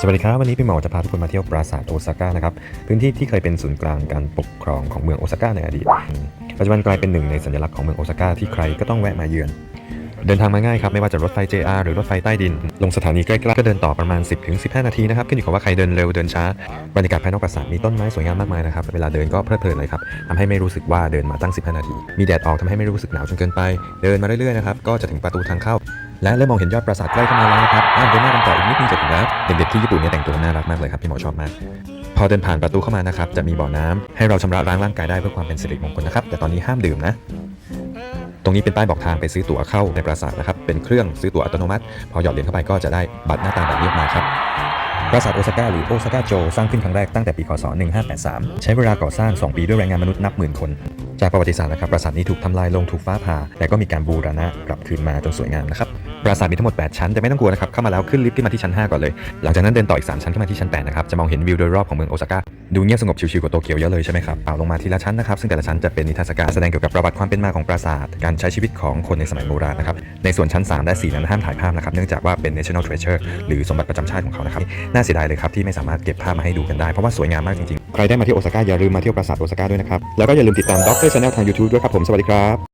สวัสดีครับ วันนี้พี่หมอจะพาทุกคนมาเที่ยวปราสาทโอซาก้านะครับ พื้นที่ที่เคยเป็นศูนย์กลางการปกครองของเมืองโอซาก้าในอดีต ปัจจุบันกลายเป็นหนึ่งในสัญลักษณ์ของเมืองโอซาก้าที่ใครก็ต้องแวะมาเยือน เดินทางมาง่ายครับ ไม่ว่าจะรถไฟ JR หรือรถไฟใต้ดิน ลงสถานีใกล้ๆก็เดินต่อประมาณ 10-15 นาทีนะครับ ขึ้นอยู่กับว่าใครเดินเร็วเดินช้า บรรยากาศภายนอกปราสาทมีต้นไม้สวยงามมากมายนะครับ เวลาเดินก็เพลิดเพลินเลยครับทำให้ไม่รู้สึกว่าเดินมาตั้ง 15 นาที มีแดดออกทำให้ไม่รู้สึกหนาวจนเกินไป เดินมาเรื่อยๆนะครับ ก็จะถึงประตูทางเข้า และเริ่มมองเห็นยอดปราสาทใกล้เข้ามาแล้วนะครับอะเดินหน้ากันต่ออีกนิดนึงจะถึงแล้วเด็กๆที่ญี่ปุ่นเนี่ยแต่งตัวน่ารักมากเลยครับพี่หมอชอบมาก พอเดินผ่านประตูเข้ามานะครับจะมีบ่อน้ำให้เราชำระล้างร่างกายได้เพื่อความเป็นสิริมงคลนะครับแต่ตอนนี้ห้ามดื่มนะตรงนี้เป็นป้ายบอกทางไปซื้อตั๋วเข้าในปราสาทนะครับเป็นเครื่องซื้อตั๋วอัตโนมัติ พอหยอดเหรียญเข้าไปก็จะได้บัตรหน้าตาแบบนี้มาครับปราสาทโอซาก้าหรือโอซาก้าโจสร้างขึ้นครั้งแรกตั้งแต่ปีคศ 1583 ใช้เวลาก่อสร้าง 2 ปีด้วยแรงงานมนุษย์นับหมื่นคน จากประวัติศาสตร์นะครับปราสาทนี้ถูกทำลายลงถูกฟ้าผ่า แต่ก็มีการบูรณะกลับคืนมาจนสวยงามนะครับ ราสาทมีทั้งหมด 8 ชั้น แต่ไม่ต้องกลัวนะครับเข้ามาแล้วขึ้นลิฟต์ขึ้นมาที่ชั้น 5 ก่อนเลย หลังจากนั้นเดินต่ออีก 3 ชั้นขึ้นมาที่ชั้น 8 นะครับ จะมองเห็นวิวโดยรอบของเมืองโอซาก้าดูเงียบสงบชิวๆกว่าโตเกียวเยอะเลยใช่ไหมครับเอาลงมาทีละชั้นนะครับซึ่งแต่ละชั้นจะเป็นนิทรรศการแสดงเกี่ยวกับประวัติความเป็นมาของปราสาทการใช้ชีวิตของคนในสมัยโบราณนะครับในส่วนชั้น 3 และ 4 นั้นห้ามถ่ายภาพนะครับเนื่องจากว่าเป็น national treasure หรือสมบัติประจำชาติของเขานะครับน่าเสียดายเลยครับที่ไม่สามารถเก็บภาพมาให้ดูกันได้เพราะว่าสวยงามมากจริงๆใครได้มาที่โอซาก้าอย่าลืมมาเที่ยวปราสาทโอซาก้าด้วยนะครับแล้วก็อย่าลืมติดตามด็อกเตอร์ชาแนลทาง YouTube ด้วยครับผมสวัสดีครับ